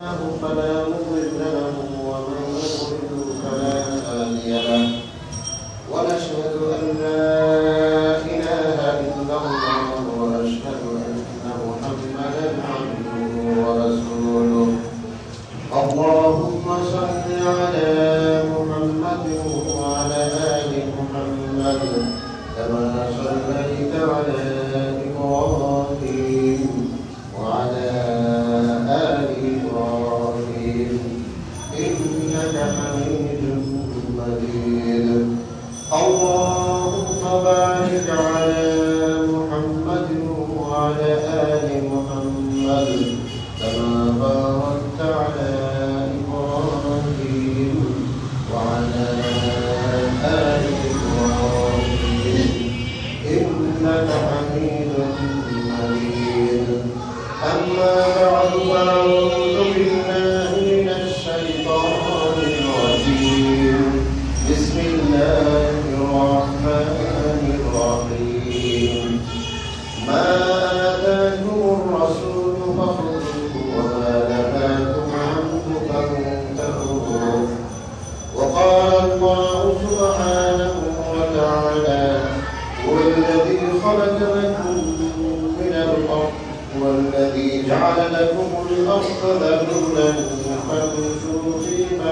فلا مضل له ومن يضلل فلا هادي له. ونشهد أن لا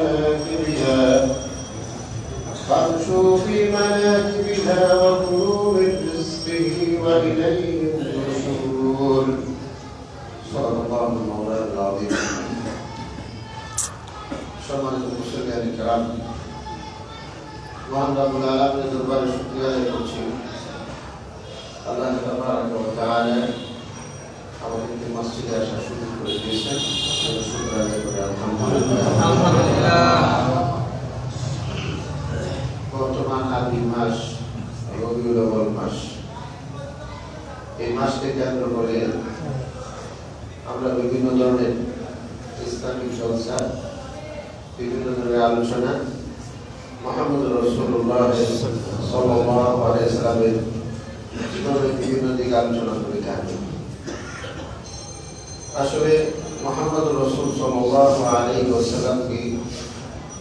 مناكبها فامشوا في مناكبها وكلوا من رزقه وإليه النشور صدق الله المولى العظيم সম্মানিত মুসলিম کرام মহান রব্বুল আলামিনের দরবারে শুকরিয়া আদায় করছি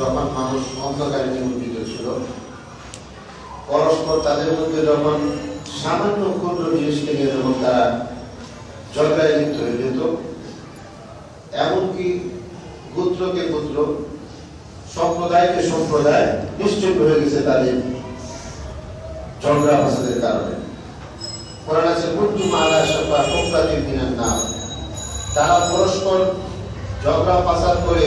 যখন মানুষ অন্ধকারে নিমজ্জিত ছিল। পরস্পর তাদের মধ্যে যখন সামান্য ক্ষুদ্র জিনিসকে নিয়ে যখন তারা ঝগড়ায় লিপ্ত হয়ে যেত, এমনকি পুত্রকে পুত্র সম্প্রদায়কে সম্প্রদায় নিশ্চিত হয়ে গেছে তাদের ঝগড়া ফাসাদের কারণে। কোরআন আছে কুন্তুম আলা শাফা হুফরাতিন মিনান নার তারা পরস্পর ঝগড়া ফাসাদ করে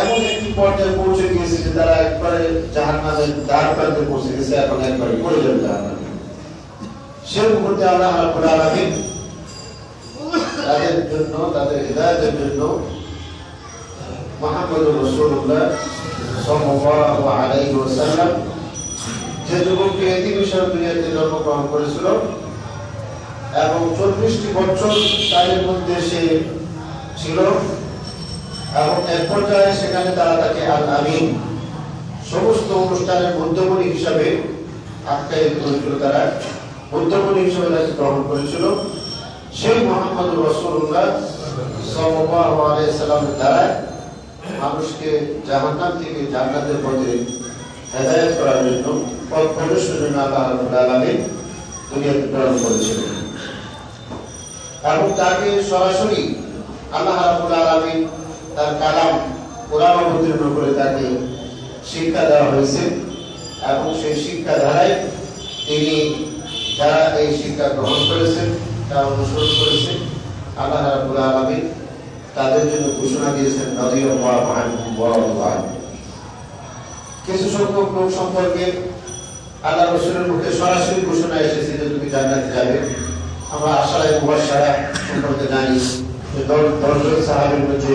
এমন পর্যায়ে পৌঁছে গিয়েছে যে তারা একবারে জাহান্নামের দ্বার প্রান্তে পৌঁছে গেছে এখন একবারে পড়ে যাবে জাহান্নামে। সে মুহূর্তে আল্লাহ রাব্বুল তাদের জন্য, তাদের হৃদায়তের জন্য মোহাম্মদ রসুল্লাহ সাল্লাল্লাহু আলাইহি ওয়াসাল্লাম যে যুবকটি এতিম হিসেবে দুনিয়াতে জন্মগ্রহণ করেছিল এবং চল্লিশটি বছর তাদের মধ্যে সে ছিল। এবং এক পর্যায়ে সেখানে তারা তাকে আমিন সমস্ত অনুষ্ঠানের মধ্যমণি হিসাবে আখ্যায়িত করেছিল তারা। হিসাবে তাকে গ্রহণ করেছিল। সেই মোহাম্মদ রসুল্লাহ সাল্লামের দ্বারা মানুষকে জাহান্নাম থেকে জান্নাতের পথে হেদায়েত করার জন্য, পথ প্রদর্শনের জন্য আল্লাহ আলামিন দুনিয়াতে প্রেরণ করেছিলেন। এবং তাকে সরাসরি আল্লাহ রাব্বুল আলামিন তার কালাম কোরআন অবতীর্ণ করে তাকে শিক্ষা দেওয়া হয়েছে এবং সেই শিক্ষা ধারায় তিনি যারা এই শিক্ষা গ্রহণ করেছেন তা অনুসরণ করেছে। আল্লাহ রাব্বুল আলামিন তাদের জন্য ঘোষণা দিয়েছেন ওয়া কিছু সংখ্যক লোক সম্পর্কে আল্লাহ রসুলের মুখে সরাসরি ঘোষণা এসেছে যে তুমি জান্নাতে যাবে। আমরা আশারায় মুবাশশারা সম্পর্কে জানি যে দশ দশজন সাহাবের মধ্যে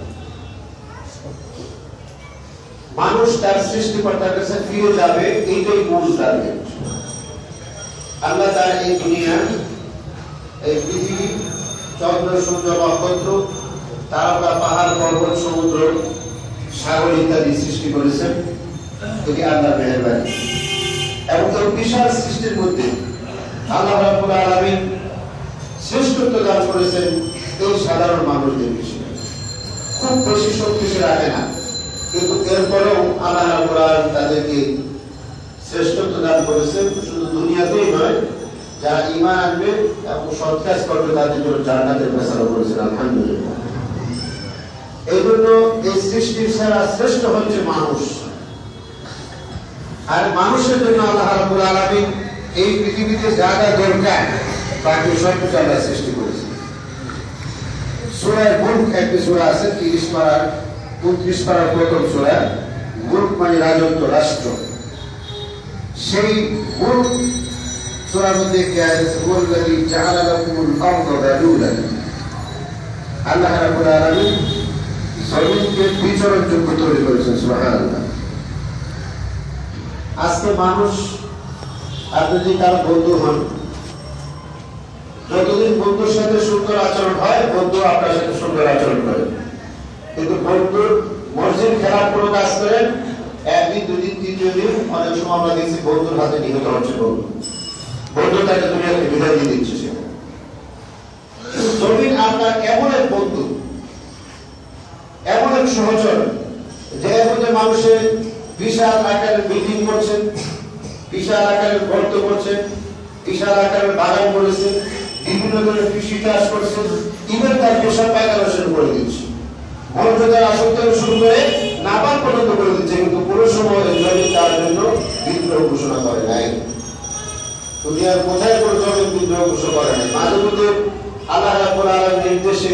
মানুষ তার সৃষ্টিকর্তার কাছে ফিরে যাবে, এইটাই মূল টার্গেট আল্লাহ তার এই দুনিয়া, এই পৃথিবী, চন্দ্র, সূর্য, নক্ষত্র, তারকা, পাহাড়, পর্বত, সমুদ্র, সাগর ইত্যাদি সৃষ্টি করেছেন। এটি আল্লাহর মেহরবানি। এবং তোর বিশাল সৃষ্টির মধ্যে আল্লাহ রাব্বুল আলামিন শ্রেষ্ঠত্ব দান করেছেন এই সাধারণ মানুষদের বিষয়ে। খুব বেশি শক্তি সে রাখে না। কিন্তু এরপরেও আল্লাহ তাদেরকে শ্রেষ্ঠত্ব দান করেছেন। শুধু দুনিয়াতেই নয়, যারা ঈমান আনবে এবং সৎ করবে, তাদের জন্য জান্নাতের ফয়সালা করেছেন। আলহামদুলিল্লাহ। এই জন্য এই সৃষ্টির সেরা শ্রেষ্ঠ হচ্ছে মানুষ। আর মানুষের জন্য আল্লাহ রাব্বুল আলামিন এই পৃথিবীতে যা যা দরকার বাকি সব কিছু আল্লাহ সৃষ্টি করেছে সূরায় মুলক একটি সূরা আছে 30 পারার 29 পারার প্রথম সূরা মুলক মানে রাজত্ব, রাষ্ট্র। সেই মুলক সূরার মধ্যে আল্লাহ রাব্বুল আলামিন জমিনকে বিচরণ যোগ্য তৈরি করেছেন আজকে মানুষ আপনি যদি কারও বন্ধু হন, যতদিন বন্ধুর সাথে সুন্দর আচরণ হয় বন্ধু আপনার সাথে সুন্দর আচরণ করে। কিন্তু বন্ধুর মসজিদ খেলার কোনো কাজ করেন? একদিন, দুদিন, তৃতীয় দিন অনেক সময় আমরা দেখছি বন্ধুর হাতে নিহত হচ্ছে বন্ধু। বন্ধু তাকে দুনিয়াকে বিদায় দিয়ে দিচ্ছে জমিন আপনার এমন এক বন্ধু, এমন এক সহচর, যে মানুষের বিশাল আকারের বিল্ডিং করছেন বিশাল আকারের গর্ত করছেন বিশাল আকারের বাগান করেছেন বিভিন্ন ধরনের কৃষি চাষ করছেন ইভেন তার পেশার পায়খানা শুরু করে দিচ্ছে। আসক্ত থেকে শুরু করে নাবাদ পর্যন্ত করে দিচ্ছে, কিন্তু কোনো সময় তার জন্য বিদ্রোহ ঘোষণা করে নাই। দুনিয়ার কোথায় কোনো জমি বিদ্রোহ ঘোষণা করে নাই? মাঝে মধ্যে আল্লাহ রাব্বুল আলামিনের নির্দেশে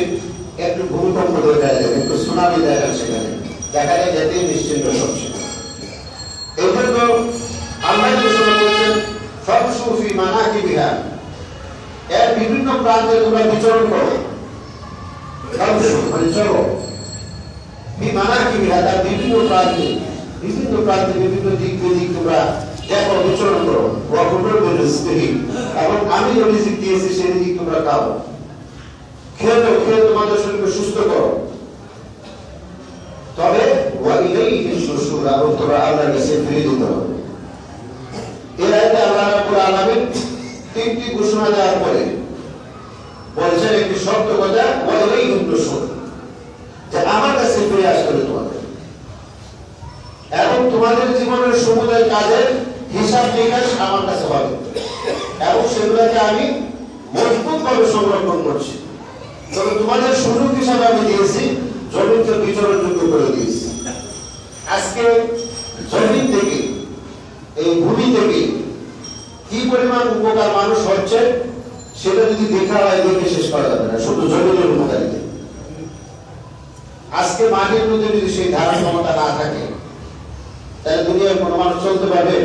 একটু ভূমিকম্প দেখা যায়, একটু সুনামি দেখা সেখানে। দেখা যায় যাতে নিশ্চিন্ত সব সেখানে। এই জন্য আল্লাহ ঘোষণা করেছেন সবসুফি মানাকি বিহার এর বিভিন্ন প্রান্তে তোমরা বিচরণ করো। সবসু মানে চলো। বিভিন্ন প্রান্তে বিভিন্ন প্রান্তে বিভিন্ন দিক দিক তোমরা দেখো করো। ওয়াকুবুল রিজকিহি এবং আমি যে দিয়েছি, সেই তোমরা খাও। খেয়ে খেয়ে তোমাদের শরীরকে সুস্থ করো। তবে তোমরা হবে। আল্লাহ তিনটি ঘোষণা দেওয়ার পরে বলছেন একটি শব্দ কথা ওয়াইলাইহি যে আমার কাছে ফিরে আসতে হবে তোমাদের। এবং তোমাদের জীবনের সমুদায় কাজের হিসাব নিকাশ আমার কাছে হবে। এবং সেগুলোকে আমি মজবুত ভাবে সংরক্ষণ করছি। তবে তোমাদের সুযোগ হিসাবে আমি দিয়েছি, জমিনকে বিচরণযোগ্য করে দিয়েছি। আজকে জমিন থেকে, এই ভূমি থেকে কি পরিমাণ উপকার মানুষ হচ্ছে, সেটা যদি দেখা হয়, দেখে শেষ করা যাবে না। শুধু জমিনের উপকারিতা। আজকে মাটির মধ্যে যদি সেই ধারণ ক্ষমতা না থাকে, তাহলে দুনিয়ার কোনো মানুষ চলতে পারবে।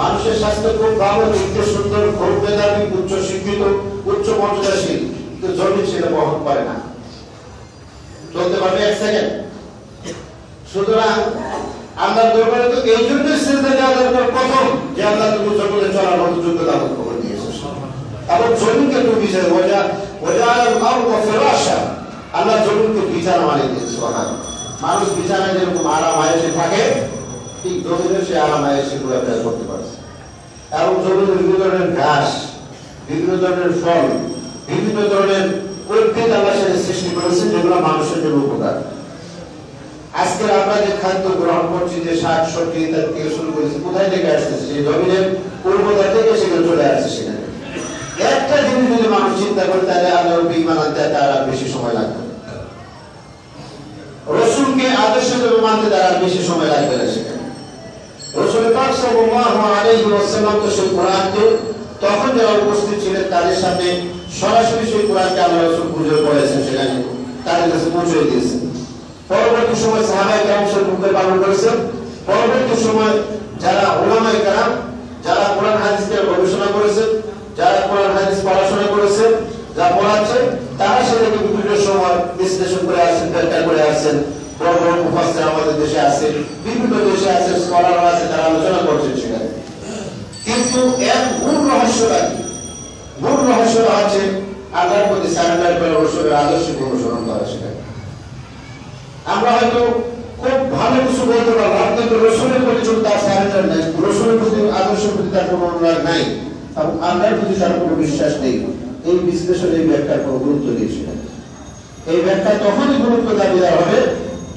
মানুষের স্বাস্থ্য খুব ভালো দেখতে সুন্দর খুব মেধাবী, উচ্চ শিক্ষিত, উচ্চ মর্যাদাশীল, কিন্তু জমিন সেটা বহন করে না। চলতে পারবে এক সেকেন্ড সুতরাং আল্লাহ দরবারে তো এই জন্যই সিজদা দেওয়া দরকার। প্রথম, যে আল্লাহ তুমি জমিনে চলার মতো যোগ্যতা করে দিয়েছ। এবং জমিনকে তুমি বিচার ওজা ওজা আল্লাহ ফেরাসা আল্লাহ জমিনকে বিছানা বানিয়ে দিয়েছে মানুষ বিছানায় যেরকম আরাম আয়েসে থাকে, ঠিক জমিনে সে আরাম আয়েসে ঘোরাফেরা করতে পারছে। এবং জমিনে বিভিন্ন ধরনের ঘাস, বিভিন্ন ধরনের ফল, বিভিন্ন ধরনের উদ্ভিদ আল্লাহ সৃষ্টি করেছে যেগুলো মানুষের জন্য উপকার। আজকে আমরা যে খাদ্য গ্রহণ করছি, যে শাক, সবজি ইত্যাদি থেকে শুরু করেছি, কোথায় থেকে আসতেছে? সেই জমিনের উর্বরতা থেকে সেখানে চলে আসছে সেখানে। একটা জিনিস যদি মানুষ চিন্তা করে, তাহলে আল্লাহর বিমান আনতে আর বেশি সময় লাগবে। রসুলকে আদর্শ দেবে মানতে তার বেশি সময় লাগবে না সেখানে। রসুল পাক সাল্লাল্লাহু সেই তখন যারা উপস্থিত ছিলেন তাদের সামনে সরাসরি সেই কোরআনকে আল্লাহ রসুল পুজো করেছেন সেখানে তাদের কাছে পৌঁছে দিয়েছেন। পরবর্তী সময় সাহাবাই কেরাম সে ভূমিকা পালন করেছেন। পরবর্তী সময় যারা ওলামাই কেরাম, যারা কোরআন হাদিসকে গবেষণা করেছেন, যারা কোরআন হাদিস পড়াশোনা করেছেন, যা পড়াচ্ছে তারা সেটাকে বিভিন্ন সময় বিশ্লেষণ করে আসছেন, ব্যাখ্যা করে আসছেন আমাদের দেশে আছে, বিভিন্ন দেশে আছে স্কলার আছে, তারা আলোচনা করছেন সেখানে। কিন্তু এর মূল রহস্যটা কি? মূল রহস্যটা হচ্ছে আল্লাহর প্রতি সারেন্ডার করে আদর্শকে অনুসরণ করা সেখানে আমরা হয়তো খুব ভালো কিছু বলতে পারলাম কিন্তু রসুলের প্রতি যদি তার সারেন্ডার নেই, রসুলের প্রতি, আদর্শের প্রতি তার কোনো অনুরাগ নাই, এবং আল্লাহর প্রতি তার কোনো বিশ্বাস নেই। এই বিশ্লেষণ এই ব্যাখ্যার কোনো গুরুত্ব দিয়েছিলেন এই ব্যাখ্যা তখনই গুরুত্ব দাবিদার হবে,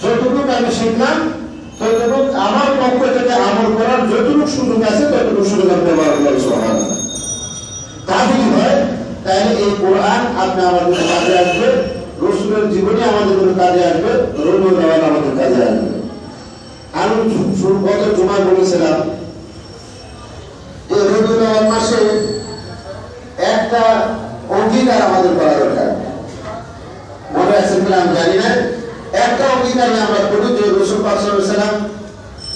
যতটুকু আমি শিখলাম, ততটুকু আমার পক্ষ থেকে আমল করার যতটুকু সুযোগ আছে, ততটুকু সুযোগ তা যদি হয়, তাহলে এই কোরআন আপনি আমার কাজে আসবে, রসুলের জীবনে আমাদের জন্য কাজে আসবে, রবি দেওয়াল আমাদের কাজে আসবে। আমি গত বলেছিলাম যে মাসে একটা অঙ্গীকার আমাদের করা দরকার। মনে আছে কিনা আমি জানি না। একটা অঙ্গীকার আমরা করি যে রসুল পাক সাল্লাল্লাহু আলাইহি সাল্লাম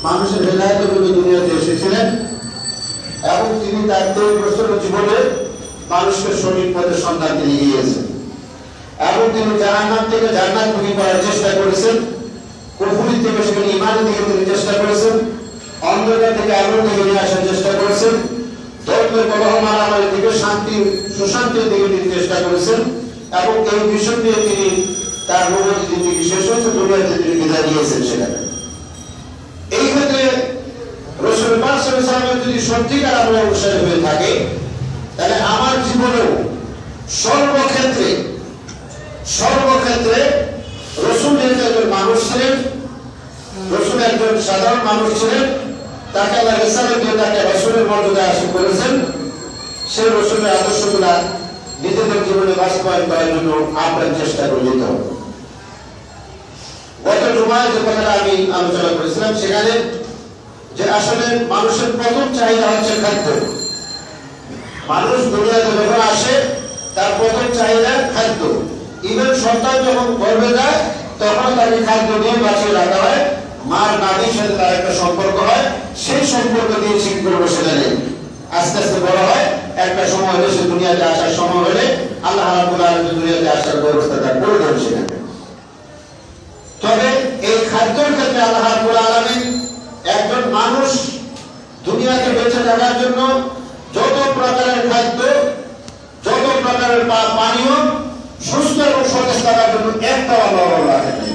মানুষের হেদায়তের জন্য দুনিয়াতে এসেছিলেন এবং তিনি তার তেইশ বছরের জীবনে মানুষকে সঠিক পথে সন্ধান দিয়ে গিয়েছেন। এবং তিনি জাহান্নাম থেকে জান্নাত মুখী করার চেষ্টা করেছেন। কুফুরি থেকে সেখানে ইমানের দিকে তিনি চেষ্টা করেছেন। অন্ধকার থেকে আলোর দিকে নিয়ে আসার চেষ্টা করেছেন। ধর্মের কলহ মারামারি দিকে শান্তি সুশান্তির দিকে চেষ্টা করেছেন এবং এই নিয়ে তিনি তার দুনিয়াতে তিনি বিদায় দিয়েছেন সেখানে। এই ক্ষেত্রে রসুল ওয়াসাল্লামের যদি সত্যিকার আমরা অনুসারী হয়ে থাকে, তাহলে আমার জীবনেও সর্বক্ষেত্রে সর্বক্ষেত্রে রসুল যেহেতু একজন মানুষ ছিলেন, রসুল একজন সাধারণ মানুষ ছিলেন তাকে আল্লাহ রেসালে দিয়ে তাকে রসুলের মর্যাদা আসীন করেছেন। সেই রসুলের আদর্শগুলা নিজেদের জীবনে বাস্তবায়ন করার জন্য আপ্রাণ চেষ্টা করে যেতে গত জুমায় যে কথাটা আমি আলোচনা করেছিলাম, সেখানে যে আসলে মানুষের প্রথম চাহিদা হচ্ছে খাদ্য। মানুষ দুনিয়াতে যখন আসে, তার প্রথম চাহিদা খাদ্য। ইভেন সন্তান যখন গর্ভে যায়, তখন তাকে খাদ্য দিয়ে বাঁচিয়ে রাখা হয়। মার নাতির সাথে তার একটা সম্পর্ক হয়, সেই সম্পর্ক দিয়ে ঠিক করব সেখানে আস্তে আস্তে বড় হয়, একটা সময় হলে সে দুনিয়াতে আসার সময় হলে আল্লাহ আলামিন দুনিয়াতে আসার ব্যবস্থা তার করে দেন সেখানে। তবে এই খাদ্যের ক্ষেত্রে আল্লাহ রাব্বুল আলামিন একজন মানুষ দুনিয়াতে বেঁচে থাকার জন্য যত প্রকারের খাদ্য, যত প্রকারের পানীয় সুস্থ এবং সতেজ থাকার জন্য একটা আল্লাহ রাখেন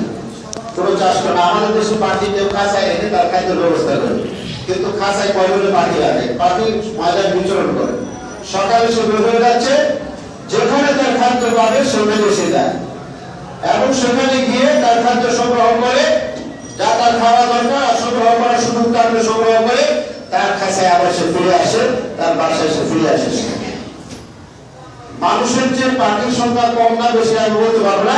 যেখানে তার খাদ্য পাবে গিয়ে তার খাদ্য সংগ্রহ করে তার খাওয়া দরকার সংগ্রহ করার সুযোগ থাকলে সংগ্রহ করে, তার খাঁচায় আবার সে ফিরে আসে, তার বাসায় সে ফিরে আসে। মানুষের যে পাখির সংখ্যা কম না, বেশি আমি বলতে পারব না।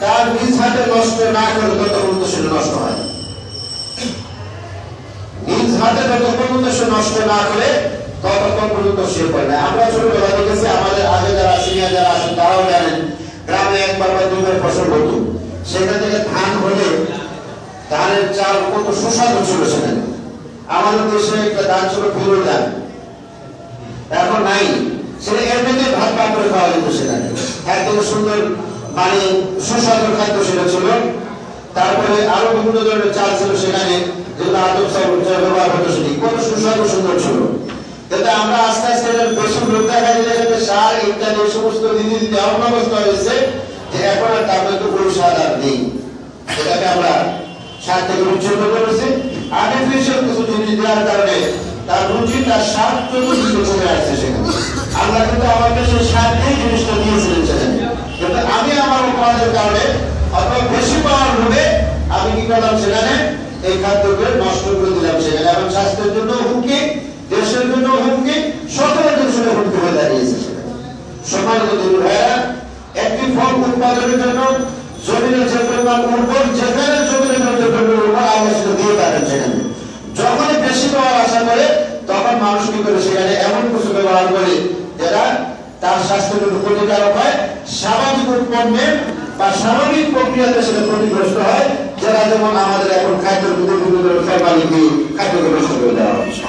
তার নিজ হাতে নষ্ট না করে তত পর্যন্ত সেটা নষ্ট হয়। নিজ হাতে যত পর্যন্ত সে নষ্ট না করে, ততক্ষণ পর্যন্ত সে না। আমরা ছোটবেলা দেখেছি, আমাদের আগে যারা সিনিয়র যারা আছেন, তারাও জানেন, গ্রামে একবার বা দুবার ফসল হতো। সেখান থেকে ধান হলে ধানের চাল কত সুস্বাদু ছিল সেখানে। আমাদের দেশে একটা দান ছিল ফিরো দান এখন নাই। সেটা এমনিতে ভাত ভাত করে খাওয়া যেত সেখানে। একদম সুন্দর মানে সুস্বাদু খাদ্য সেটা ছিল। তারপরে আরও বিভিন্ন ধরনের চাল ছিল সেখানে, যেগুলো আদব ব্যবহার হতো সেটি। কত সুস্বাদু সুন্দর ছিল। কিন্তু আমরা আস্তে আস্তে বেশি লোক দেখা যায় যেখানে সার, ইত্যাদি সমস্ত হয়েছে যে এখন আর কোনো স্বাদ আর নেই। আমরা স্বাদ থেকে করেছি। আর্টিফিশিয়াল কিছু জিনিস দেওয়ার কারণে তার রুচি, তার স্বাদ চতুর্দিকে চলে আসছে সেখানে। আল্লাহ কিন্তু আমাকে সেই স্বাদ এই জিনিসটা দিয়েছিলেন সেখানে। আমি আমার অপরাধের কারণে অথবা বেশি পাওয়ার লোভে আমি কি করলাম সেখানে এই খাদ্যকে নষ্ট করে দিলাম সেখানে। এবং স্বাস্থ্যের জন্য হুমকি, দেশের জন্য হুমকি সকলের জন্য হুমকি হয়ে দাঁড়িয়েছে সেখানে। সমাজের জন্য একটি ফল উৎপাদনের জন্য জমিনের যে পরিমাণ উর্বর, যেখানে জমিনের মধ্যে পরিমাণ উর্বর আল্লাহ দিয়ে পারেন সেখানে। যখনই বেশি পাওয়ার আশা করে, তখন মানুষ কি করে সেখানে এমন কিছু ব্যবহার করে, যেটা তার স্বাস্থ্যের জন্য ক্ষতিকারক হয় স্বাভাবিক উৎপন্নের বা স্বাভাবিক প্রক্রিয়াতে সেটা ক্ষতিগ্রস্ত হয়, যারা যেমন আমাদের এখন খাদ্য বিভিন্ন ধরনের খাদ্য গ্রহণ করে দেওয়া হচ্ছে।